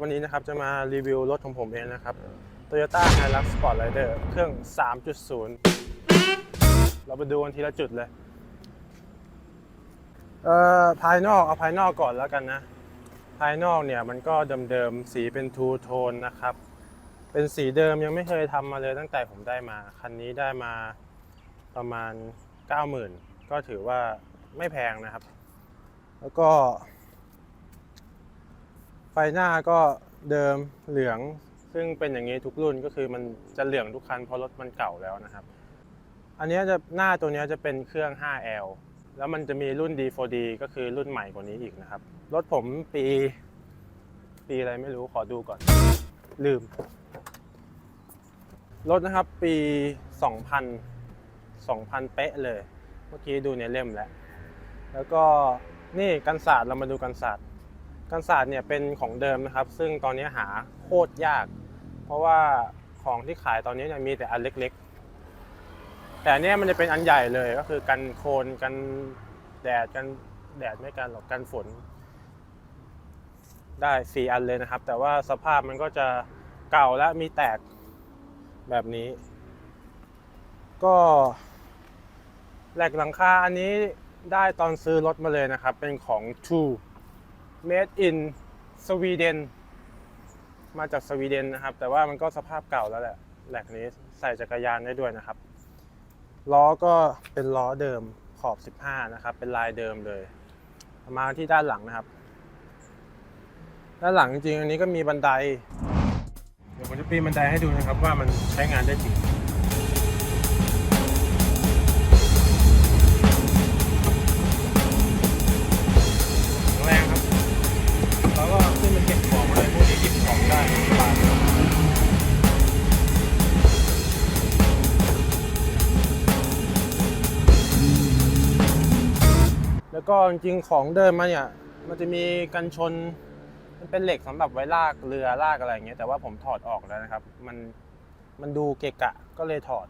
วันนี้นะครับจะมารีวิวรถของผมเองนะครับ Toyota Hilux Sport Rider เครื่อง 3.0 เราไปดูกันทีละจุดเลยเอ่อภายนอกเอาภายนอกก่อนแล้วกันนะ ภายนอกเนี่ยมันก็เดิมๆสีเป็นทูโทนนะครับ เป็นสีเดิมยังไม่เคยทำมาเลยตั้งแต่ผมได้มา คันนี้ได้มาประมาณ 90,000 ก็ถือว่าไม่แพงนะครับ แล้วก็ ฟหน้าก็เดิมเหลือง ซึ่งเป็นอย่างนี้ทุกรุ่นก็คือมันจะเหลืองทุกคันเพราะรถมันเก่าแล้วนะครับ อันนี้จะหน้าตัวนี้จะเป็นเครื่อง 5L แล้วมันจะมีรุ่น D4D ก็คือรุ่นใหม่กว่านี้อีกนะครับ รถผมปีปีอะไรไม่รู้ขอดูก่อน ลืม รถนะครับปี 2000 2000 เป๊ะเลย เมื่อกี้ดูในเล่มแล้ว แล้วก็นี่กันศาสตร์เรามาดูกันศาสตร์ กันศาสตร์เนี่ยเป็นของเดิมนะครับ ซึ่งตอนนี้หาโคตรยาก เพราะว่าของที่ขายตอนนี้เนี่ยมีแต่อันเล็กๆ แต่อันเนี้ยมันจะเป็นอันใหญ่เลยก็คือกันโคลนกันแดดกันแดดไม่กันหรอกกันฝน ได้สี่อันเลยนะครับ แต่ว่าสภาพมันก็จะเก่าและมีแตกแบบนี้ ก็แหลกหลังคาอันนี้ได้ตอนซื้อรถมาเลยนะครับ เป็นของ True made in Sweden มาจากสวีเดนนะครับ แต่ว่ามันก็สภาพเก่าแล้วแหละแหลกนี้ใส่จักรยานได้ด้วยนะครับ ล้อก็เป็นล้อเดิมขอบ 15 นะครับ เป็นลายเดิมเลย มาที่ด้านหลังนะครับ ด้านหลังจริงๆ อันนี้ก็มีบันได เดี๋ยวผมจะปีนบันไดให้ดูนะครับว่ามันใช้งานได้จริง ก็จริงของเดิมมาเนี่ย มันจะมีกันชน มันเป็นเหล็กสำหรับไว้ลากเรือลากอะไรอย่างเงี้ยแต่ว่าผมถอดออกแล้วนะครับ มันมันดูเกะกะก็เลยถอด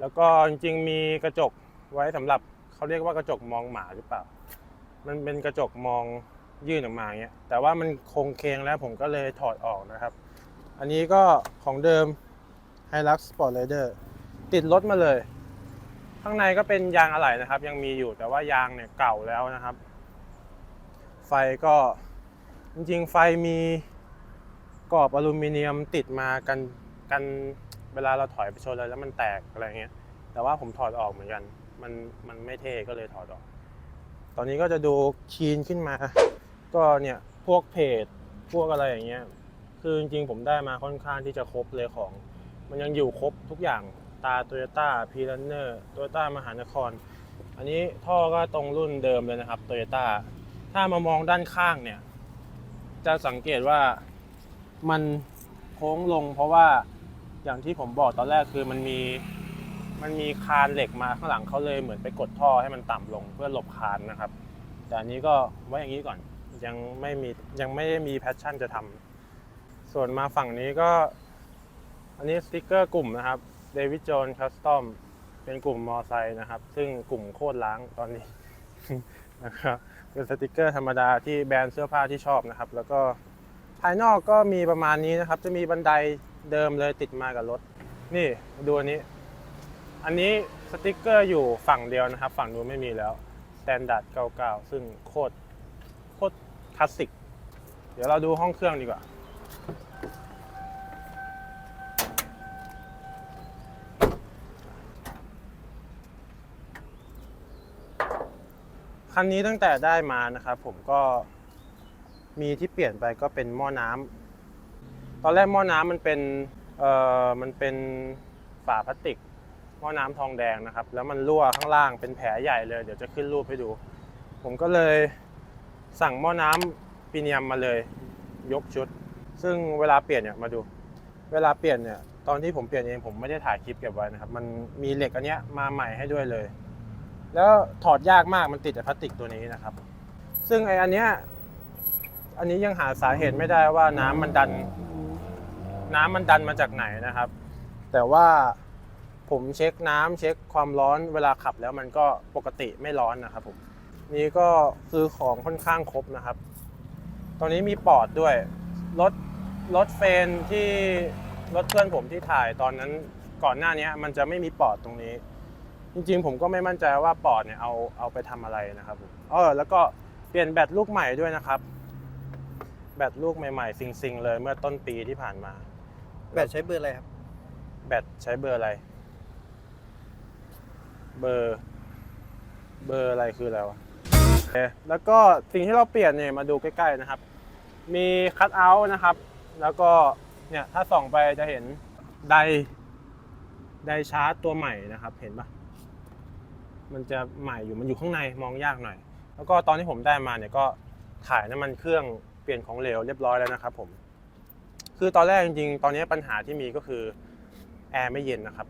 แล้วก็จริงๆมีกระจกไว้สำหรับเขาเรียกว่ากระจกมองหมาหรือเปล่า มันเป็นกระจกมองยื่นออกมาเงี้ยแต่ว่ามันคงเคงแล้วผมก็เลยถอดออกนะครับ อันนี้ก็ของเดิม Hilux Sport Rider ติดรถมาเลย ข้างในก็เป็นยางอะไหล่นะครับ ยังมีอยู่แต่ว่ายางเนี่ยเก่าแล้วนะครับ ไฟก็จริงๆไฟมีกรอบอลูมิเนียมติดมากันกันเวลาเราถอยไปชนอะไรแล้วมันแตกอะไรเงี้ย แต่ว่าผมถอดออกเหมือนกัน มันมันไม่เท่ก็เลยถอดออก ตอนนี้ก็จะดูคีนขึ้นมา ก็เนี่ยพวกเพจพวกอะไรอย่างเงี้ย คือจริงๆผมได้มาค่อนข้างที่จะครบเลยของ มันยังอยู่ครบทุกอย่าง ตาโตโยต้าพีรันเนอร์โตโยต้ามหานคร อันนี้ท่อก็ตรงรุ่นเดิมเลยนะครับโตโยต้าถ้ามามองด้านข้างเนี่ย จะสังเกตว่ามันโค้งลงเพราะว่าอย่างที่ผมบอกตอนแรกคือมันมีมันมีคานเหล็กมาข้างหลังเขาเลยเหมือนไปกดท่อให้มันต่ำลงเพื่อหลบคานนะครับ แต่อันนี้ก็ไว้อย่างนี้ก่อนยังไม่มียังไม่ได้มีแพชชั่นจะทำส่วนมาฝั่งนี้ก็ อันนี้สติกเกอร์กลุ่มนะครับ David Jones Custom เป็นกลุ่มมอไซค์นะครับ ซึ่งกลุ่มโคตรล้างตอนนี้นะครับเป็นสติกเกอร์ธรรมดาที่แบรนด์เสื้อผ้าที่ชอบนะครับ แล้วก็ภายนอกก็มีประมาณนี้นะครับ จะมีบันไดเดิมเลยติดมากับรถ นี่ดูอันนี้ อันนี้สติกเกอร์อยู่ฝั่งเดียวนะครับ ฝั่งนู้นไม่มีแล้ว Standard 99ซึ่งโคตรโคตรคลาสสิก เดี๋ยวเราดูห้องเครื่องดีกว่า คันนี้ตั้งแต่ได้มานะครับผมก็มีที่เปลี่ยนไปก็เป็นหม้อน้ำตอนแรกหม้อน้ำมันเป็นเอ่อมันเป็นฝาพลาสติกหม้อน้ำทองแดงนะครับ แล้วมันรั่วข้างล่างเป็นแผลใหญ่เลย เดี๋ยวจะขึ้นรูปให้ดู ผมก็เลยสั่งหม้อน้ำปีเนียมมาเลย ยกชุด ซึ่งเวลาเปลี่ยนเนี่ยมาดู เวลาเปลี่ยนเนี่ยตอนที่ผมเปลี่ยนเองผมไม่ได้ถ่ายคลิปเก็บไว้นะครับ มันมีเหล็กอันเนี้ยมาใหม่ให้ด้วยเลย แล้วถอดยากมากมันติดแต่พลาสติกตัวนี้นะครับ ซึ่งไออันเนี้ยอันนี้ยังหาสาเหตุไม่ได้ว่าน้ำมันดัน น้ำมันดันมาจากไหนนะครับ แต่ว่าผมเช็คน้ำเช็คความร้อนเวลาขับแล้วมันก็ปกติไม่ร้อนนะครับผมนี่ก็คือของค่อนข้างครบนะครับ ตอนนี้มีปอดด้วยรถรถเฟนที่รถเพื่อนผมที่ถ่ายตอนนั้นก่อนหน้านี้มันจะไม่มีปอดตรงนี้ จริงๆ ผมก็ไม่มั่นใจว่าปอดเนี่ยเอาเอาไปทำอะไรนะครับผมเออแล้วก็เปลี่ยนแบตลูกใหม่ด้วยนะครับ แบตลูกใหม่ๆซิงๆ เลยเมื่อต้นปีที่ผ่านมา แบตใช้เบอร์อะไรครับ แบตใช้เบอร์อะไร เบอร์ เบอร์อะไรคืออะไรวะโอเคแล้วก็สิ่งที่เราเปลี่ยนเนี่ยมาดูใกล้ๆนะครับ มีคัตเอาท์นะครับ แล้วก็เนี่ยถ้าส่องไปจะเห็นไดไดชาร์จตัวใหม่นะครับ เห็นปะ มันจะใหม่อยู่มันอยู่ข้างในมองยากหน่อย แล้วก็ตอนที่ผมได้มาเนี่ยก็ถ่ายน้ำมันเครื่องเปลี่ยนของเหลวเรียบร้อยแล้วนะครับผมคือตอนแรกจริงๆ ตอนนี้ปัญหาที่มีก็คือแอร์ไม่เย็นนะครับ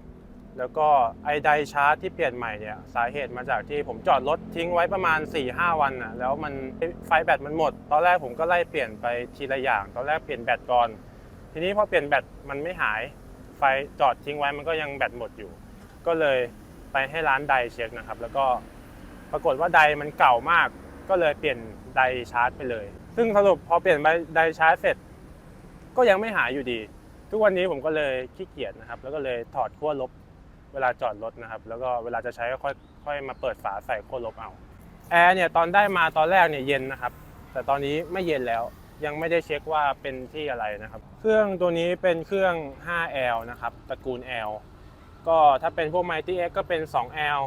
แล้วก็ไอไดชาร์จที่เปลี่ยนใหม่เนี่ยสาเหตุมาจากที่ผมจอดรถทิ้งไว้ประมาณ 4-5 วันน่ะแล้วมันไฟแบตมันหมด ตอนแรกผมก็ไล่เปลี่ยนไปทีละอย่าง ตอนแรกเปลี่ยนแบตก่อน ทีนี้พอเปลี่ยนแบตมันไม่หาย ไฟจอดทิ้งไว้มันก็ยังแบตหมดอยู่ ก็เลย ไปให้ร้านไดเช็คนะครับ แล้วก็ปรากฏว่าไดมันเก่ามาก ก็เลยเปลี่ยนไดชาร์จไปเลย ซึ่งสรุปพอเปลี่ยนไดชาร์จเสร็จ ก็ยังไม่หายอยู่ดี ทุกวันนี้ผมก็เลยขี้เกียจนะครับ แล้วก็เลยถอดขั้วลบเวลาจอดรถนะครับ แล้วก็เวลาจะใช้ก็ค่อยค่อยมาเปิดฝาใส่ขั้วลบเอาแอร์เนี่ยตอนได้มาตอนแรกเนี่ยเย็นนะครับ แต่ตอนนี้ไม่เย็นแล้วยังไม่ได้เช็คว่าเป็นที่อะไรนะครับ เครื่องตัวนี้เป็นเครื่อง 5L นะครับ ตระกูล L ก็ถ้าเป็นพวก Mighty X ก็เป็น 2L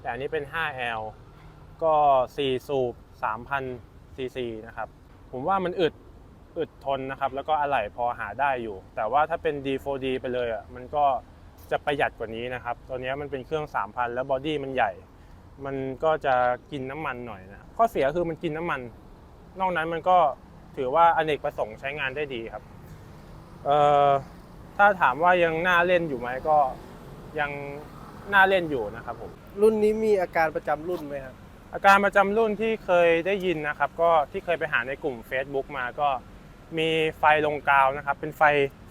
แต่อันนี้เป็น 5L ก็ 4 สูบ 3,000 ซีซีนะครับ ผมว่ามันอึดอึดทนนะครับ แล้วก็อะไหล่พอหาได้อยู่ แต่ว่าถ้าเป็น D4D ไปเลยอะมันก็จะประหยัดกว่านี้นะครับ ตัวนี้มันเป็นเครื่อง 3,000 แล้วบอดี้มันใหญ่ มันก็จะกินน้ำมันหน่อยนะข้อเสียคือมันกินน้ำมัน นอกนั้นมันก็ถือว่าอเนกประสงค์ใช้งานได้ดีครับ เอ่อถ้าถามว่ายังน่าเล่นอยู่ไหมก็ ยังน่าเล่นอยู่นะครับผม รุ่นนี้มีอาการประจำรุ่นไหมครับ อาการประจำรุ่นที่เคยได้ยินนะครับ ก็ที่เคยไปหาในกลุ่ม Facebook มาก็มีไฟลงกาวนะครับ เป็นไฟ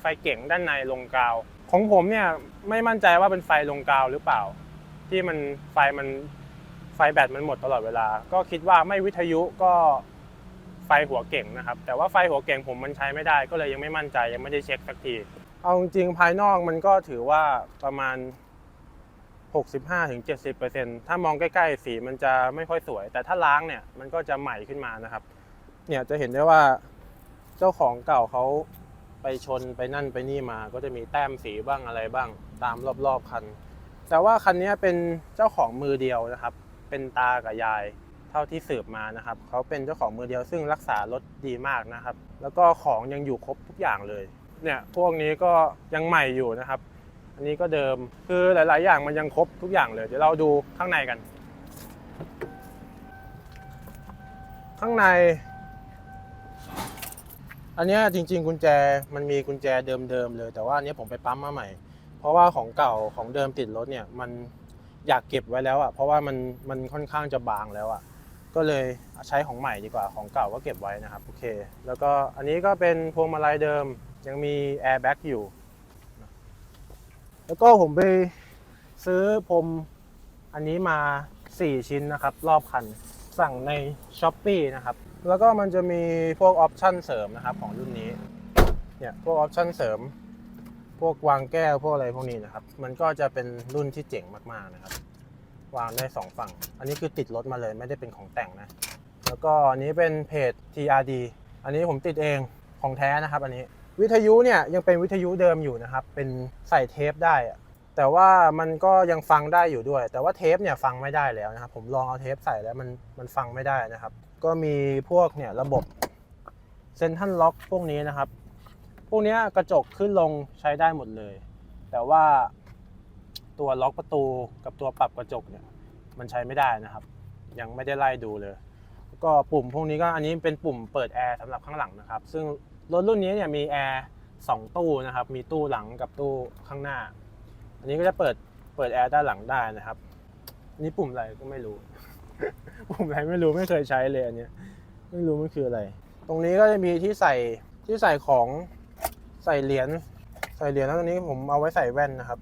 ไฟเก่งด้านในลงกาว ของผมเนี่ยไม่มั่นใจว่าเป็นไฟลงกาวหรือเปล่า ที่มันไฟมันไฟแบตมันหมดตลอดเวลา ก็คิดว่าไม่วิทยุก็ไฟหัวเก่งนะครับ แต่ว่าไฟหัวเก่งผมมันใช้ไม่ได้ ก็เลยยังไม่มั่นใจยังไม่ได้เช็คสักที เอาจริงภายนอกมันก็ถือว่าประมาณ 65-70%ถ้ามองใกล้ๆสีมันจะไม่ค่อยสวย แต่ถ้าล้างเนี่ยมันก็จะใหม่ขึ้นมานะครับ เนี่ยจะเห็นได้ว่าเจ้าของเก่าเขาไปชนไปนั่นไปนี่มา ก็จะมีแต้มสีบ้างอะไรบ้าง ตามรอบๆคัน แต่ว่าคันนี้เป็นเจ้าของมือเดียวนะครับ เป็นตากับยายเท่าที่สืบมานะครับเขาเป็นเจ้าของมือเดียวซึ่งรักษารถดีมากนะครับ แล้วก็ของยังอยู่ครบทุกอย่างเลย เนี่ยพวกนี้ก็ยังใหม่อยู่นะครับ อันนี้ก็เดิมคือหลาย ๆ อย่างมันยังครบทุกอย่างเลย เดี๋ยวเราดูข้างในกัน ข้างใน อันนี้จริง ๆ กุญแจมันมีกุญแจเดิม ๆ เลย แต่ว่าอันเนี้ยผมไปปั๊มมาใหม่ เพราะว่าของเก่าของเดิมติดรถเนี่ยมันอยากเก็บไว้แล้วอะเพราะว่ามันมันค่อนข้างจะบางแล้วอะก็เลยใช้ของใหม่ดีกว่าของเก่าก็เก็บไว้นะครับโอเค แล้วก็อันนี้ก็เป็นพวงมาลัยเดิม ยังมีแอร์แบ็กอยู่ แล้วก็ผมไปซื้อพรมอันนี้มา 4 ชิ้นนะครับ รอบคันสั่งใน s h อ p e e นะครับ แล้วก็มันจะมีพวกออปชั่นเสริมนะครับของรุ่นนี้ เนี่ย พวกออปชั่นเสริม พวกวางแก้ว พวกอะไรพวกนี้นะครับ มันก็จะเป็นรุ่นที่เจ๋งมากๆนะครับ วางได้สองฝั่ง อันนี้คือติดรถมาเลยไม่ได้เป็นของแต่งนะ แล้วก็อันนี้เป็นเพจ TRD อันนี้ผมติดเองของแท้นะครับ อันนี้ วิทยุเนี่ยยังเป็นวิทยุเดิมอยู่นะครับ เป็นใส่เทปได้ แต่ว่ามันก็ยังฟังได้อยู่ด้วย แต่ว่าเทปเนี่ยฟังไม่ได้แล้วนะครับ ผมลองเอาเทปใส่แล้วมันมันฟังไม่ได้นะครับ ก็มีพวกเนี่ยระบบเซนทันล็อกพวกนี้นะครับ พวกนี้กระจกขึ้นลงใช้ได้หมดเลย แต่ว่าตัวล็อกประตูกับตัวปรับกระจกเนี่ยมันใช้ไม่ได้นะครับ ยังไม่ได้ไล่ดูเลย ก็ปุ่มพวกนี้ก็อันนี้เป็นปุ่มเปิดแอร์สำหรับข้างหลังนะครับ ซึ่ง รถรุ่นนี้เนี่ยมีแอร์สองตู้นะครับ มีตู้หลังกับตู้ข้างหน้า อันนี้ก็จะเปิดเปิดแอร์ด้านหลังได้นะครับอันนี้ปุ่มอะไรก็ไม่รู้ ปุ่มอะไรไม่รู้ไม่เคยใช้เลยอันเนี้ยไม่รู้มันคืออะไร ตรงนี้ก็จะมีที่ใส่ที่ใส่ของใส่เหรียญใส่เหรียญแล้วตรงนี้ผมเอาไว้ใส่แว่นนะครับ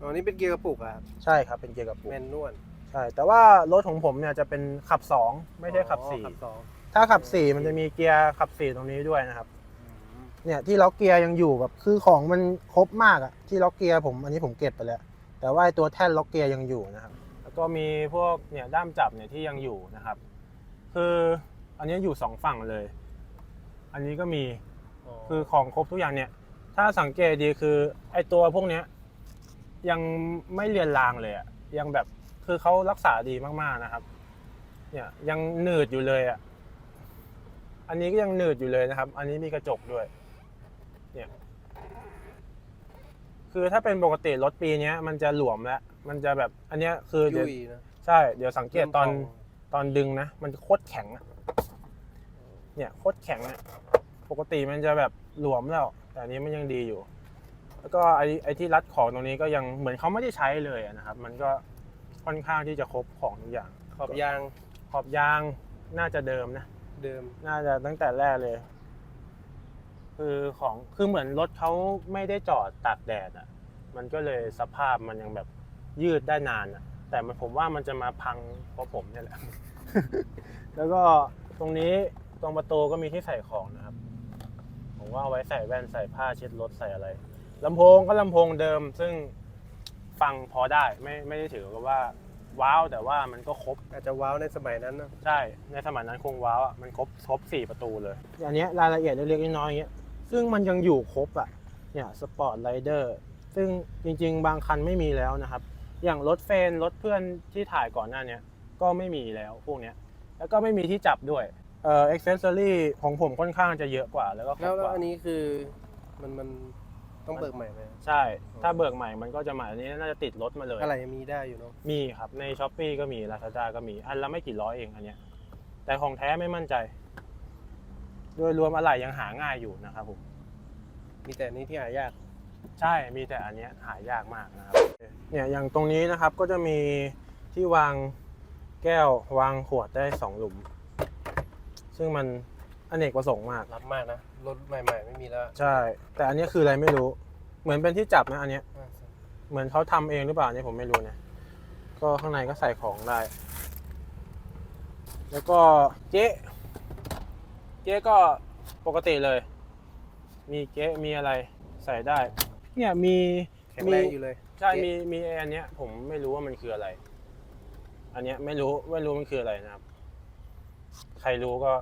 อ๋อนี่เป็นเกียร์กระปุกอะครับใช่ครับเป็นเกียร์กับปุ่แมมนนวลใช่แต่ว่ารถของผมเนี่ยจะเป็นขับ 2 ไม่ใช่ขับอ๋อขับสอง4ถ้าขับ 4 มันจะมีเกียร์ขับ 4 ตรงนี้ด้วยนะครับอืม เนี่ยที่ล็อกเกียร์ยังอยู่แบบคือของมันครบมากอะที่ล็อกเกียร์ผมอันนี้ผมเก็บไปแล้ว แต่ว่าไอตัวแท่นล็อกเกียร์ยังอยู่นะครับ แล้วก็มีพวกเนี่ยด้ามจับเนี่ยที่ยังอยู่นะครับ คืออันนี้อยู่สองฝั่งเลย อันนี้ก็มีคือของครบทุกอย่างเนี่ย ถ้าสังเกตดีคือไอตัวพวกเนี้ยยังไม่เรียนรางเลยอะยังแบบคือเขารักษาดีมากๆนะครับ เนี่ยยังหนืดอยู่เลยอะอันนี้ก็ยังหนืดอยู่เลยนะครับ อันนี้มีกระจกด้วย เนี่ย คือถ้าเป็นปกติรถปีเนี้ย มันจะหลวมแล้ว มันจะแบบ อันเนี้ยคือเดี๋ยวยุยนะใช่ เดี๋ยวสังเกตตอนตอนดึงนะ มันโคตรแข็งอะเนี่ยโคตรแข็งอะปกติมันจะแบบหลวมแล้ว แต่อันนี้มันยังดีอยู่ แล้วก็ไอ้ไอ้ที่รัดของตรงนี้ก็ยังเหมือนเขาไม่ได้ใช้เลยอะนะครับ มันก็ค่อนข้างที่จะครบของทุกอย่าง ขอบยางขอบยางน่าจะเดิมนะ เดิม น่าจะตั้งแต่แรกเลย คือของคือเหมือนรถเขาไม่ได้จอดตากแดดอะ มันก็เลยสภาพมันยังแบบยืดได้นานอะ แต่มันผมว่ามันจะมาพังเพราะผมเนี่ยแหละ แล้วก็ตรงนี้ตรงประตูก็มีที่ใส่ของนะครับ ผมว่าเอาไว้ใส่แว่นใส่ผ้าเช็ดรถใส่อะไรลำโพงก็ลำโพงเดิม ซึ่งฟังพอได้ไม่ไม่ได้ถือกับว่าว้าวแต่ว่ามันก็ครบ อาจจะว้าวในสมัยนั้นนะใช่ในสมัยนั้นคงว้าวอะมันครบครบสี่ประตูเลยอย่างเนี้ยรายละเอียดเล็กๆน้อยๆอย่างเงี้ย ซึ่งมันยังอยู่ครบอะเนี่ยสปอร์ตไรเดอร์ซึ่งจริงๆ บางคันไม่มีแล้วนะครับ อย่างรถเฟนรถเพื่อนที่ถ่ายก่อนหน้าเนี้ยก็ไม่มีแล้วพวกเนี้ยแล้วก็ไม่มีที่จับด้วยเอ่ออ็กเซสซอรี่ของผมค่อนข้างจะเยอะกว่าแล้วก็ครแล้บวกแล้วว่าอันนี้คือมันมันต้องเบิกใหม่ไหมใช่ ถ้าเบิกใหม่มันก็จะใหม่อันนี้น่าจะติดรถมาเลย อะไรมีได้อยู่เนาะมีครับ ในช้อปปีก็มี Lazada ก็มี อันละไม่กี่ร้อยเองอันเนี้ยแต่ของแท้ไม่มั่นใจ โดยรวมอะไรยังหาง่ายอยู่นะครับผมมีแต่อันนี้ที่หายาก ใช่มีแต่อันเนี้ยหายากมากนะครับเนี่ยอย่างตรงนี้นะครับก็จะมีที่วางแก้ววางขวดได้สองหลุม ซึ่งมันอเนกประสงค์มาก รับมากนะ รถใหม่ๆ ไม่มีแล้วใช่ แต่อันเนี้ยคืออะไรไม่รู้ เหมือนเป็นที่จับนะอันเนี้ยอ่าเหมือนเขาทำเองหรือเปล่าเนี่ยผมไม่รู้นะก็ข้างในก็ใส่ของได้ แล้วก็เจ๊ เจ๊ก็ปกติเลย มีเก๊มีอะไรใส่ได้ เนี่ยมีแข็งแรงอยู่เลย ใช่เก๊มีมีไอ้อันเนี้ย ผมไม่รู้ว่ามันคืออะไร อันเนี้ยไม่รู้ไม่รู้มันคืออะไรนะครับ ใครรู้ก็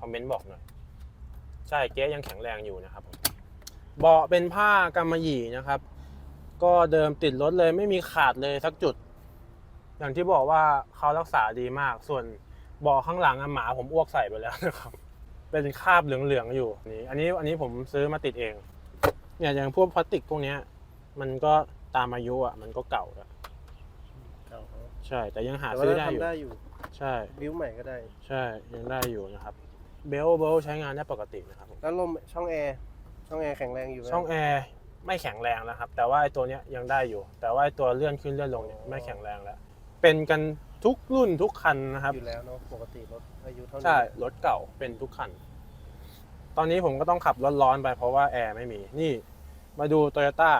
คอมเมนต์บอกหน่อย ใช่เก๊ยังแข็งแรงอยู่นะครับผมเบาะเป็นผ้ากำมะหยี่นะครับ ก็เดิมติดรถเลยไม่มีขาดเลยสักจุด อย่างที่บอกว่าเขารักษาดีมาก ส่วนเบาะข้างหลังอะหมาผมอ้วกใส่ไปแล้วนะครับ เป็นคราบเหลืองๆอยู่นี่อันนี้อันนี้ผมซื้อมาติดเองเนี่ยอย่างพวกพลาสติกพวกเนี้ย มันก็ตามอายุอะ มันก็เก่าแล้วเก่าใช่ แต่ยังหาแต่ว่าซื้อเราได้อยู่ทำได้อยู่ ใช่บิวใหม่ก็ได้ ใช่ยังได้อยู่นะครับ เบลเบลใช้งานได้ปกตินะครับผมแล้วลมช่องแอร์ช่องแอร์แข็งแรงอยู่ไหมช่องแอร์ไม่แข็งแรงแล้วครับ แต่ว่าไอ้ตัวเนี้ยยังได้อยู่ แต่ว่าไอ้ตัวเลื่อนขึ้นเลื่อนลงเนี่ยไม่แข็งแรงแล้วเป็นกัน ทุกรุ่นทุกคันนะครับ อยู่แล้วเนาะปกติรถอายุเท่านี้ใช่รถเก่าเป็นทุกคัน ตอนนี้ผมก็ต้องขับร้อนๆไปเพราะว่าแอร์ไม่มี นี่มาดูโตโยต้า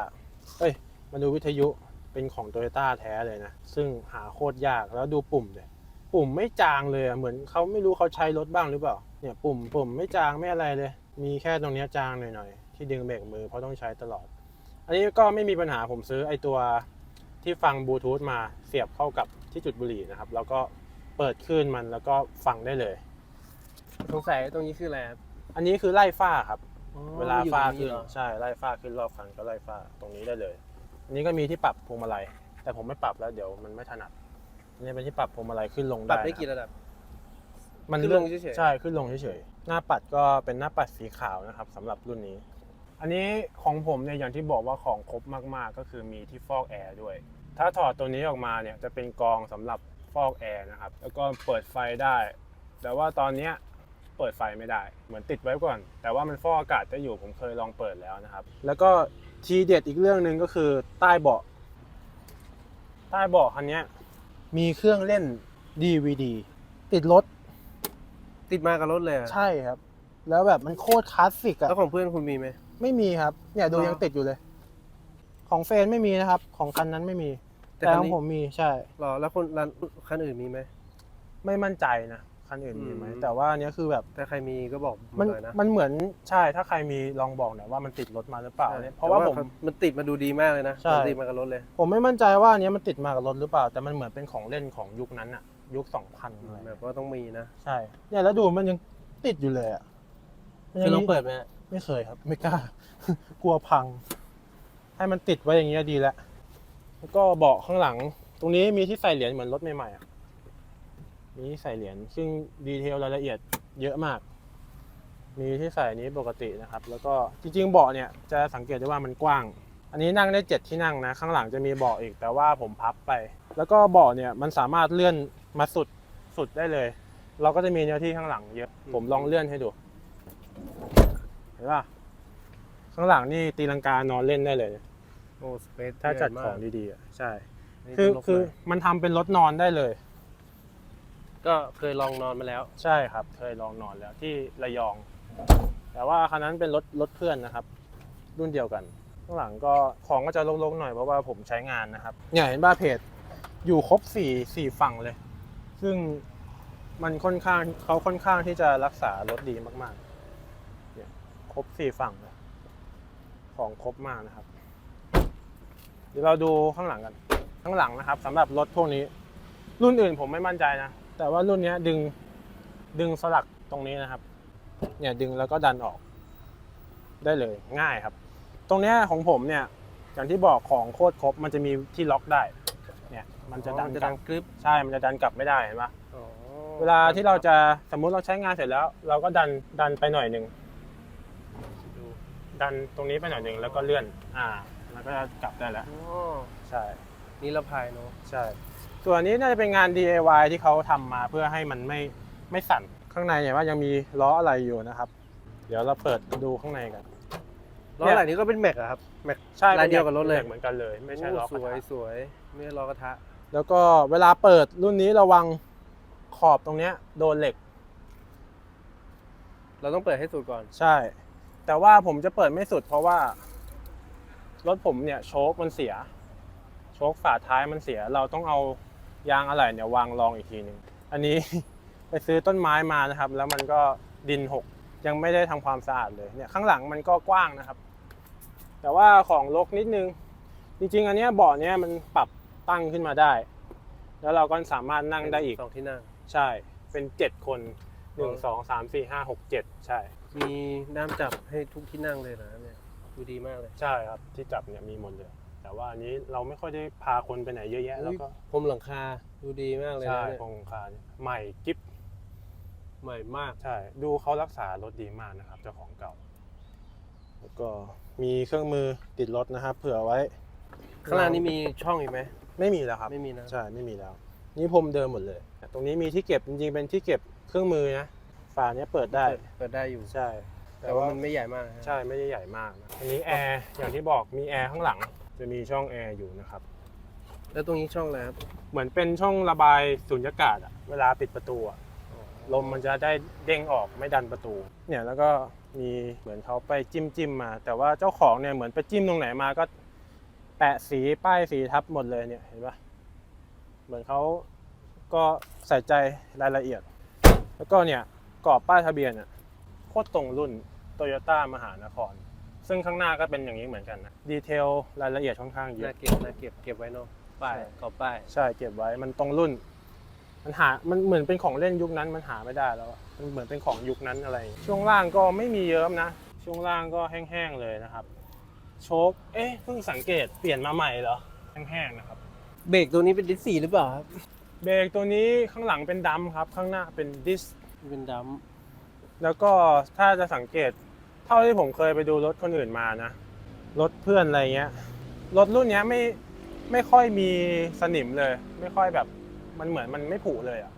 เอ้ย มาดูวิทยุเป็นของโตโยต้าแท้เลยนะ ซึ่งหาโคตรยากแล้วดูปุ่มเลยปุ่มไม่จางเลยอะเหมือนเขาไม่รู้เขาใช้รถบ้างหรือเปล่า เนี่ยปุ่มปุ่มไม่จางไม่อะไรเลย มีแค่ตรงเนี้ยจางหน่อยๆที่ดึงเบรกมือเพราะต้องใช้ตลอด อันนี้ก็ไม่มีปัญหาผมซื้อไอตัว ที่ฟังบลูทูธมาเสียบเข้ากับที่จุดบุหรี่นะครับ แล้วก็เปิดคลื่นมันแล้วก็ฟังได้เลย สงสัยตรงนี้คืออะไรครับอันนี้คือไล่ฝ้าครับอ๋อเวลาอยู่ฝ้าตรงขึ้นเหรอใช่ไล่ฝ้าขึ้นรอบคันก็ไล่ฝ้าตรงนี้ได้เลย อันนี้ก็มีที่ปรับพวงมาลัยแต่ผมไม่ปรับแล้วเดี๋ยวมันไม่ถนัดอันนี้เป็นที่ปรับพวงมาลัยขึ้นลงปรัได้บได้นะกี่ระดับ มันขึ้นเลื่ลอนงเฉยๆใช่ขึ้นลงเฉยๆหน้าปัดก็เป็นหน้าปัดสีขาวนะครับสำหรับรุ่นนี้ อันนี้ของผมเนี่ยอย่างที่บอกว่าของครบมากๆ ก็คือมีที่ฟอกแอร์ด้วย ถ้าถอดตัวนี้ออกมาเนี่ยจะเป็นกรองสำหรับฟอกแอร์นะครับ แล้วก็เปิดไฟได้ แต่ว่าตอนเนี้ยเปิดไฟไม่ได้ เหมือนติดไว้ก่อน แต่ว่ามันฟอกอากาศได้อยู่ผมเคยลองเปิดแล้วนะครับ แล้วก็ทีเด็ดอีกเรื่องหนึ่งก็คือใต้เบาะ ใต้เบาะคันเนี้ยมีเครื่องเล่น DVD ติดรถ ติดมากับรถเลยอะใช่ครับ แล้วแบบมันโคตรคลาสสิกอะแล้วของเพื่อนคุณมีไหม ไม่มีครับ เนี่ยดูอ๋อยังติดอยู่เลย ของเฟรนไม่มีนะครับ ของคันนั้นไม่มี แต่แต่คันของนี้ผมมีใช่ หรอแล้วคนร้านคันอื่นมีไหม ไม่มั่นใจนะคันอื่นมีไหมอืม แต่ว่าอันเนี้ยคือแบบถ้าใครมีก็บอกมันหน่อยนะมันเหมือนใช่ถ้าใครมีลองบอกหน่อยว่ามันติดรถมาหรือเปล่าใช่เนี่ยเพราะว่าผมมันติดมาดูดีมากเลยนะใช่ มันติดมากับรถเลย ผมไม่มั่นใจว่าอันเนี้ยมันติดมากับรถหรือเปล่า แต่มันเหมือนเป็นของเล่นของยุคนั้นอะยุคสองพันอะไรแบบว่าต้องมีนะใช่เนี่ยแล้วดูมันยังติดอยู่เลยอะมันคือลองมีเปิดไหมฮะ ไม่เคยครับ ไม่กล้า กลัวพัง ให้มันติดไว้อย่างเงี้ยดีแล้วแล้วก็เบาะข้างหลัง ตรงนี้มีที่ใส่เหรียญเหมือนรถใหม่ๆอะมีที่ใส่เหรียญซึ่งดีเทลรายละเอียดเยอะมาก มีที่ใส่นี้ปกตินะครับ แล้วก็จริงๆเบาะเนี่ยจะสังเกตได้ว่ามันกว้าง อันนี้นั่งได้เจ็ดที่นั่งนะ ข้างหลังจะมีเบาะอีกแต่ว่าผมพับไป แล้วก็เบาะเนี่ยมันสามารถเลื่อนมาสุดสุดได้เลย เราก็จะมีเนื้อที่ข้างหลังเยอะ ผมลองเลื่อนให้ดู ห็นป่ะข้างหลังนี่ตีลังกานอนเล่นได้เลย โอ้สเปซถ้าจัดของดีๆอะใช่นี่คือลบคือหน่ยมันทำเป็นรถนอนได้เลย ก็เคยลองนอนมาแล้ว ใช่ครับ เคยลองนอนแล้วที่ระยอง แต่ว่าคันนั้นเป็นรถรถเพื่อนนะครับ รุ่นเดียวกัน ข้างหลังก็ของก็จะลกๆหน่อยเพราะว่าผมใช้งานนะครับเนี่ยเห็นบ้าเพจอยู่ครบสี่สี่ฝั่งเลย ซึ่งมันค่อนข้างเขาค่อนข้างที่จะรักษารถดีมากๆเนี่ยคร บสี่ฝั่งเลยของครบมากนะครับ เดี๋ยวเราดูข้างหลังกัน ข้างหลังนะครับสำหรับรถพวกนี้ รุ่นอื่นผมไม่มั่นใจนะ แต่ว่ารุ่นเนี้ยดึงดึงสลักตรงนี้นะครับ เนี่ยดึงแล้วก็ดันออก ได้เลยง่ายครับ ตรงเนี้ยของผมเนี่ยอย่างที่บอกของโคตรครบ มันจะมีที่ล็อกได้ เนี่ย มันจะดันอ๋อจะกดัลังบกรึบใช่ มันจะดันกลับไม่ได้เห็นปะอ๋อเวลาที่เราจะสมมุติเราใช้งานเสร็จแล้ว เราก็ดันดันไปหน่อยหนึ่งดู ดันตรงนี้ไปหน่อยหนึ่งแล้วก็เลื่อน อ่ามันก็จะกลับได้แล้ว อ๋อใช่นี่ละพายเนาะใช่ ส่วนอันนี้น่าจะเป็นงาน DIY ที่เขาทำมาเพื่อให้มันไม่ไม่สั่น ข้างในเนี่ยว่ายังมีล้ออะไรอยู่นะครับ เดี๋ยวเราเปิดดูข้างในกัน ล้ออะไรนี้ก็เป็นแม็กอะครับแม็ก ใช่ลายเดียวกับรถเลยป็นเหมือนกันเลย ไม่ใช่ล้อโสวยกระทะสวยไม่ใช่ล้อกระทะแล้วก็เวลาเปิดรุ่นนี้ระวังขอบตรงเนี้ยโดนเหล็ก เราต้องเปิดให้สุดก่อน ใช่ แต่ว่าผมจะเปิดไม่สุดเพราะว่า รถผมเนี่ยโชคมันเสีย โชคฝาท้ายมันเสีย เราต้องเอายางอะไหล่เนี่ยวางรองอีกทีหนึ่งอันนี้ ไปซื้อต้นไม้มานะครับ แล้วมันก็ดินหกยังไม่ได้ทำความสะอาดเลยเนี่ยข้างหลังมันก็กว้างนะครับ แต่ว่าของลกนิดนึง จริงๆ อันเนี้ยเบาะเนี้ยมันปรับตั้งขึ้นมาได้ แล้วเราก็สามารถนั่งได้อีกสองที่นั่ง ใช่เป็นเจ็ดคนหนึ่งสองสามสี่ห้าหกเจ็ดใช่ มีด้ามจับให้ทุกที่นั่งเลยนะเนี่ยดูดีมากเลย ใช่ครับที่จับเนี่ยมีหมดเลย แต่ว่าอันนี้เราไม่ค่อยได้พาคนไปไหนเยอะแยะแล้วก็พรมหลังคาดูดีมากเลยใช่นะเนี่ยโครงคารใหม่กิฟใหม่มากใช่ ดูเขารักษารถดีมากนะครับ เจ้าของเก่า แล้วก็มีเครื่องมือติดรถนะครับ เผื่อไว้ ข้างล่างนี่มีช่องอีกไหมไม่มีแล้วครับ ไม่มีนะ ใช่ไม่มีแล้ว นี่พรมเดิมหมดเลย ตรงนี้มีที่เก็บจริงๆเป็นที่เก็บเครื่องมือนะฝาเนี้ยเปิดได้ เปิดเปิดได้อยู่ ใช่ แต่ว่ามันไม่ใหญ่มากนะใช่ไม่ได้ใหญ่มากนะอันนี้แอร์อย่างที่บอกมีแอร์ข้างหลัง จะมีช่องแอร์อยู่นะครับ แล้วตรงนี้ช่องอะไรครับเหมือนเป็นช่องระบายสุญญากาศอะเวลาปิดประตูอะลมมันจะได้เด้งออกไม่ดันประตู เนี่ยแล้วก็มีเหมือนเขาไปจิ้มจิ้มมา แต่ว่าเจ้าของเนี่ยเหมือนไปจิ้มตรงไหนมาก็ แปะสีป้ายสีทับหมดเลยเนี่ยเห็นปะเหมือนเขาก็ใส่ใจรายละเอียด แล้วก็เนี่ย กรอบป้ายทะเบียนอะโคตรตรงรุ่นโตโยต้ามหานคร ซึ่งข้างหน้าก็เป็นอย่างนี้เหมือนกันนะดีเทลรายละเอียดค่อนข้างเยน่าอะ เก็บน่าเก็บเก็บไว้เนาะป้ายใช่กรอบป้ายใช่เก็บไว้มันตรงรุ่น มันหา มันเหมือนเป็นของเล่นยุคนั้นมันหาไม่ได้แล้วอะมันเหมือนเป็นของยุคนั้นอะไรอย่างเงี้ยช่วงล่างก็ไม่มีเยิ้มนะ ช่วงล่างก็แห้งๆเลยนะครับ โชค เอ๊ะเพิ่งสังเกตเปลี่ยนมาใหม่เหรอ แห้งๆนะครับ เบรกตัวนี้เป็นดิสสีหรือเปล่าครับเบรกตัวนี้ข้างหลังเป็นดัมครับ ข้างหน้าเป็นดิส เป็นดัมแล้วก็ถ้าจะสังเกตเท่าที่ผมเคยไปดูรถคนอื่นมานะ รถเพื่อนอะไรเงี้ย รถรุ่นเนี้ยไม่ไม่ค่อยมีสนิมเลย ไม่ค่อยแบบมันเหมือนมันไม่ผุเลยอะ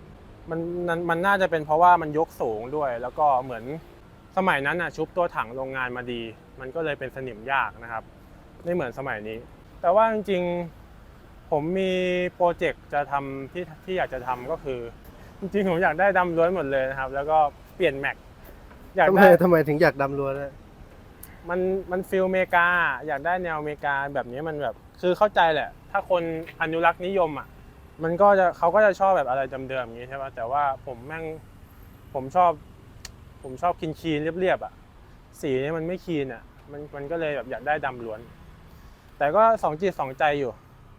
มันมันมันน่าจะเป็นเพราะว่ามันยกสูงด้วย แล้วก็เหมือนสมัยนั้นอะชุบตัวถังโรงงานมาดี มันก็เลยเป็นสนิมยากนะครับไม่เหมือนสมัยนี้ แต่ว่าจริงๆผมมีโปรเจกต์จะทำที่ที่อยากจะทำก็คือ จริงๆผมอยากได้ดำล้วนหมดเลยนะครับ แล้วก็เปลี่ยนแม็กอยากทำไมได้ทำไมถึงอยากดำล้วนนะมันมันฟิลเมกา อยากได้แนวอเมริกาแบบนี้มันแบบคือเข้าใจแหละ ถ้าคนอนุรักษ์นิยมอะมันก็จะเขาก็จะชอบแบบอะไรเดิมๆอย่างนี้ใช่ป่ะแต่ว่าผมแม่งผมชอบ ผมชอบคินคีนๆเรียบๆอะสีนี้มันไม่คีนอะมันมันก็เลยแบบอยากได้ดำล้วน แต่ก็สองจิตสองใจอยู่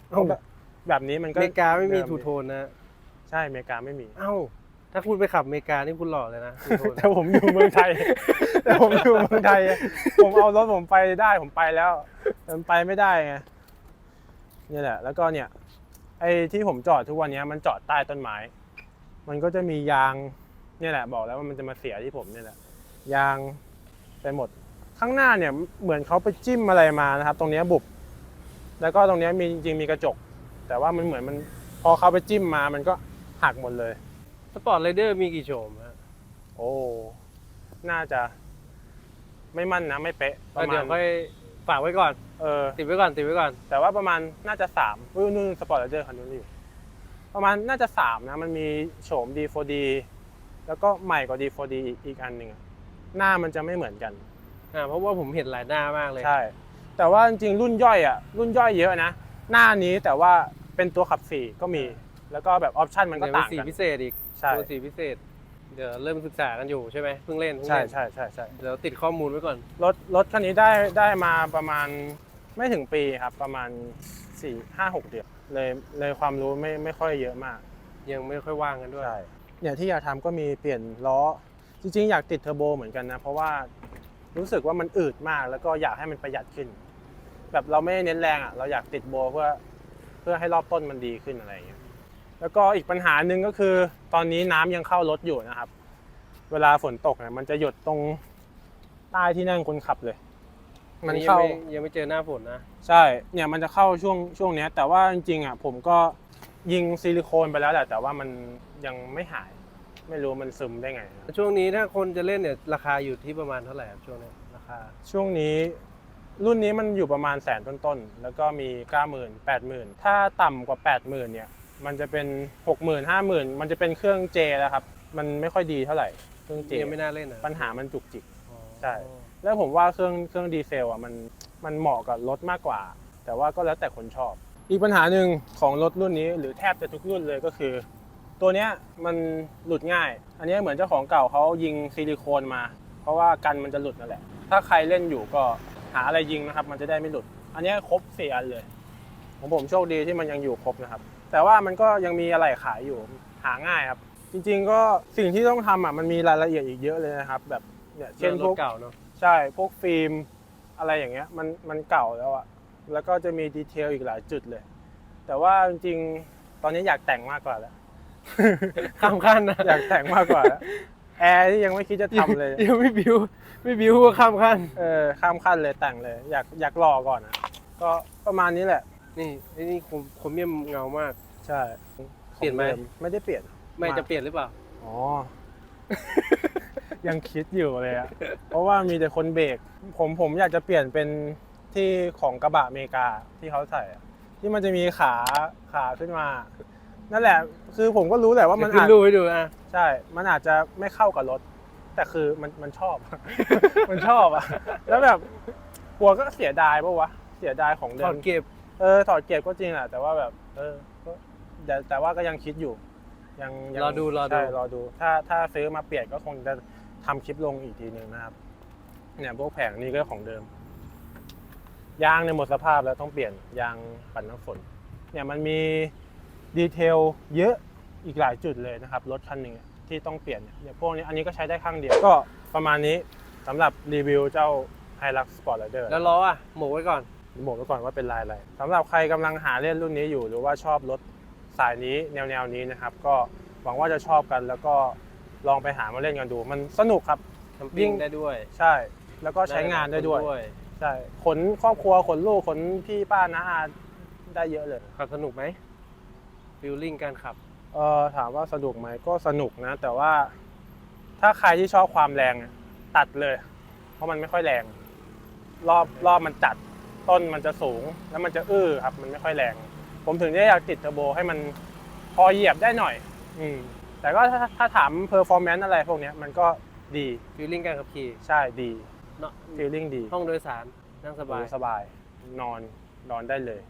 เอ้า แบบแบบนี้มันอก็เมริกาไม่มีเดิทูโทนนะ ใช่อเมริกาไม่มี เอ้า ถ้าคุณไปขับอเมริกานี่คุณหล่อเลยนะทูโทนแต่ผมอยู่เมืองไทย แต่ผมอยู่เมืองไทย ผมเอารถผมไปได้ผมไปแล้วแต่มันไปไม่ได้ไงนี่แหละ แล้วก็เนี่ย ไอ้ที่ผมจอดทุกวันเนี้ยมันจอดใต้ต้นไม้ มันก็จะมียางเนี่ยแหละ บอกแล้วว่ามันจะมาเสียที่ผมเนี่ยแหละ ยางไปหมด ข้างหน้าเนี่ยเหมือนเขาไปจิ้มอะไรมานะครับ ตรงเนี้ยบุบ แล้วก็ตรงเนี้ยมีจริงๆมีกระจก แต่ว่ามันเหมือนมันพอเขาไปจิ้มมามันก็ หักหมดเลยสปอร์ตไรเดอร์มีกี่โฉมฮะโอ้น่าจะ ไม่มั่นนะ ไม่เป๊ะประมาเดี๋ณยวค่อยฝากไว้ก่อน เออ ติดไว้ก่อนติดไว้ก่อน แต่ว่าประมาณน่าจะสามอุ้ยนู่นสปอร์ตเดอร์คันนู้นอยู่ ประมาณน่าจะสามนะ มันมีโฉม D4D แล้วก็ใหม่กว่า D4D อีกอีกอันหนึ่งอะหน้ามันจะไม่เหมือนกัน อ่าเพราะว่าผมเห็นหลายหน้ามากเลย ใช่ แต่ว่าจริงๆรุ่นย่อยอะ รุ่นย่อยเยอะนะ หน้านี้แต่ว่าเป็นตัวขับสี่ก็มี แล้วก็แบบออปชันมันก็เดี๋ยวมีต่างสีกันพิเศษอีกใช่ตัวสีพิเศษ เดี๋ยวเริ่มศึกษากันอยู่ใช่ไหมเพิ่งเล่นเพิ่งใช่เล่นใช่ใช่ใช่เดี๋ยวติดข้อมูลไว้ก่อน รถรถคันนี้ได้ได้มาประมาณไม่ถึงปีครับ ประมาณสี่ห้าหกเดือนเลยเลยความรู้ไม่ไม่ค่อยเยอะมากยังไม่ค่อยว่างกันด้วย ใช่เนี่ยที่อยากทำก็มีเปลี่ยนล้อ จริงๆ อยากติดเทอร์โบเหมือนกันนะ เพราะว่ารู้สึกว่ามันอืดมาก แล้วก็อยากให้มันประหยัดขึ้น แบบเราไม่ได้เน้นแรงอะเราอยากติดโบเพื่อเพื่อให้รอบต้นมันดีขึ้นอะไรอย่างเงี้ย แล้วก็อีกปัญหาหนึ่งก็คือ ตอนนี้น้ำยังเข้ารถอยู่นะครับ เวลาฝนตกเนี่ยมันจะหยดตรงใต้ที่นั่งคนขับเลย มันอัเข้ายังไม่ยังไม่เจอหน้าฝนนะ ใช่ เนี่ยมันจะเข้าช่วงช่วงเนี้ย แต่ว่าจริงๆอะผมก็ยิงซิลิโคนไปแล้วแหละแต่ว่ามันยังไม่หาย ไม่รู้มันซึมได้ไงนะช่วงนี้ถ้าคนจะเล่นเนี่ยราคาอยู่ที่ประมาณเท่าไหร่ครับช่วงนี้ราคา ช่วงนี้รุ่นนี้มันอยู่ประมาณแสนต้นๆ แล้วก็มี9 0 0 0 0 8 0,000ถ้าต่ำกว่า80,000เนี่ย มันจะเป็น60,000 50,000มันจะเป็นเครื่องเจแล้วครับ มันไม่ค่อยดีเท่าไหร่เครื่องเจยังไม่น่าเล่นนะปัญหามันจุกจิกอ๋อใช่ แล้วผมว่าเครื่องเครื่องดีเซลอะมันมันเหมาะกับรถมากกว่า แต่ว่าก็แล้วแต่คนชอบ อีกปัญหาหนึ่งของรถรุ่นนี้ หรือแทบจะทุกรุ่นเลยก็คือ ตัวเนี้ยมันหลุดง่าย อันนี้เหมือนเจ้าของเก่าเขายิงซิลิโคนมา เพราะว่ากันมันจะหลุดนั่นแหละ ถ้าใครเล่นอยู่ก็หาอะไรยิงนะครับ มันจะได้ไม่หลุด อันนี้ครบสี่อันเลย ของผมโชคดีที่มันยังอยู่ครบนะครับ แต่ว่ามันก็ยังมีอะไรขายอยู่หาง่ายครับ จริงๆก็สิ่งที่ต้องทำอะมันมีรายละเอียดอีกเยอะเลยนะครับ แบบเนี่ยเช่นรพวถกเก่าเนาะใช่พวกฟิล์มอะไรอย่างเงี้ยมันมันเก่าแล้วอะแล้วก็จะมีดีเทลอีกหลายจุดเลย แต่ว่าจริงๆตอนนี้อยากแต่งมากกว่าแล้ว ข้ามขั้นนะอยากแต่งมากกว่าแล้วแอร์ที่ยังไม่คิดจะทำเลย ยังไม่บิวไม่บิวก็ข้ามขั้น เออข้ามขั้นเลยแต่งเลย อยากอยากรอก่อนอะก็ประมาณนี้แหละ นี่ไอ้นี่คมคมเมี่ยมเงามาก ใช่เปลี่ยนไหม ของดิไม่ได้เปลี่ยน ไม่มาจะเปลี่ยนหรือเปล่า อ๋อ ยังคิดอยู่เลยอะเพราะว่ามีแต่คนเบรกผมผมอยากจะเปลี่ยนเป็นที่ของกระบะอเมริกาที่เขาใส่อะที่มันจะมีขาขาขึ้นมา นั่นแหละ คือผมก็รู้แหละว่ามันขึ้นอาจรูปให้ดูอะ ใช่ มันอาจจะไม่เข้ากับรถ แต่คือมันมันชอบ มันชอบอะแล้วแบบกลัวก็เสียดายปะวะเสียดายของเดิถอมดเก็บ เออถอดเก็บก็จริงแหละแต่ว่าแบบ เออก็ แต่แต่ว่าก็ยังคิดอยู่ ยังยังรอดูรอดู ใช่รอดู ถ้าถ้าซื้อมาเปลี่ยนก็คงจะทำคลิปลงอีกทีหนึ่งนะครับเนี่ยพวกแผงนี้ก็ของเดิม ยางเนี่ยหมดสภาพแล้วต้องเปลี่ยนยางปัดน้ำฝน เนี่ยมันมีดีเทลเยอะอีกหลายจุดเลยนะครับ รถคันหนึ่งที่ต้องเปลี่ยนเนี่ยเนี่ยพวกนี้อันนี้ก็ใช้ได้ข้างเดียว ก็ประมาณนี้สำหรับรีวิวเจ้า Hilux Sport Rider แล้วล้ออะหมกไว้ก่อน บอกไว้ก่อนว่าเป็นลายอะไรสำหรับใครกำลังหาเล่นรุ่นนี้อยู่หรือว่าชอบรถ สายนี้แนวแนวๆนี้นะครับ ก็หวังว่าจะชอบกัน แล้วก็ลองไปหามาเล่นกันดู มันสนุกครับทำปิ้งวิ่งได้ด้วย ใช่ แล้วก็ใช้งานได้ด้วย ใช่ ขนครอบครัวขนลูกขนพี่ป้าน้าอาได้เยอะเลยขับสนุกไหมฟิลลิ่งการขับเออถามว่าสนุกไหมก็สนุกนะ แต่ว่าถ้าใครที่ชอบความแรงอะตัดเลย เพราะมันไม่ค่อยแรง รอบรอบมันจัดต้นมันจะสูง แล้วมันจะอื้อครับ มันไม่ค่อยแรง ผมถึงได้อยากติดเทอร์โบให้มันพอเหยียบได้หน่อย อืมแต่ก็ถ้าถ้าถามเพอร์ฟอร์แมนซ์อะไรพวกเนี้ยมันก็ดีฟิลลิ่งการขับขี่ใช่ดีเนาะฟีลลิ่งดี ห้องโดยสารนั่งสบายโอ้สบาย นอนนอนได้เลย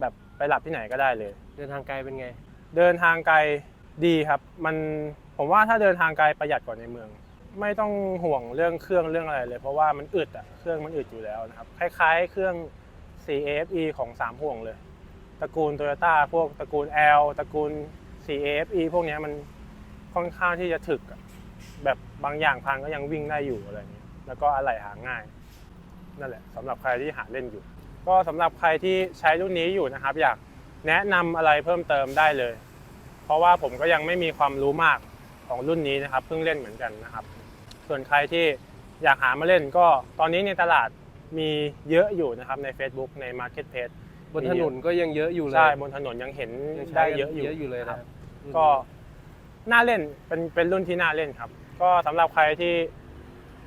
แบบไปหลับที่ไหนก็ได้เลย เดินทางไกลเป็นไง เดินทางไกลดีครับ มันผมว่าถ้าเดินทางไกลประหยัดกว่าในเมือง ไม่ต้องห่วงเรื่องเครื่องเรื่องอะไรเลย เพราะว่ามันอึดอะเครื่องมันอึดอยู่แล้วนะครับ คล้าย ๆ เครื่อง CFE ของ3ห่วงเลย ตระกูล Toyota พวกตระกูล L ตระกูล CFE พวกนี้มันค่อนข้างที่จะถึกแบบบางอย่างพังก็ยังวิ่งได้อยู่อะไรอย่างเงี้ยแล้วก็อะไหล่หาง่าย นั่นแหละสำหรับใครที่หาเล่นอยู่ ก็สำหรับใครที่ใช้รุ่นนี้อยู่นะครับ อยากแนะนำอะไรเพิ่มเติมได้เลย เพราะว่าผมก็ยังไม่มีความรู้มากของรุ่นนี้นะครับ เพิ่งเล่นเหมือนกันนะครับ ส่วนใครที่อยากหามาเล่นก็ตอนนี้ในตลาดมีเยอะอยู่นะครับใน Facebook ใน Marketplace บนถนนก็ยังเยอะอยู่เลยใช่บนถนนยังเห็นยังใช้ได้กันเยอะอยู่เยอะอยู่เลยคนะรับ ก็น่าเล่นเป็นเป็นรุ่นที่น่าเล่นครับ ก็สำหรับใครที่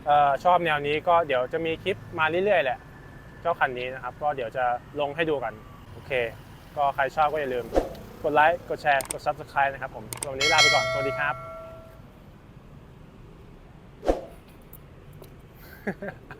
เอ่อชอบแนวนี้ก็เดี๋ยวจะมีคลิปมาเรื่อยๆแหละเจ้าคันนี้นะครับ ก็เดี๋ยวจะลงให้ดูกันโอเค ก็ใครชอบก็อย่าลืม กดไลค์กดแชร์กด Subscribe นะครับผมวันนี้ลาไปก่อน สวัสดีครับ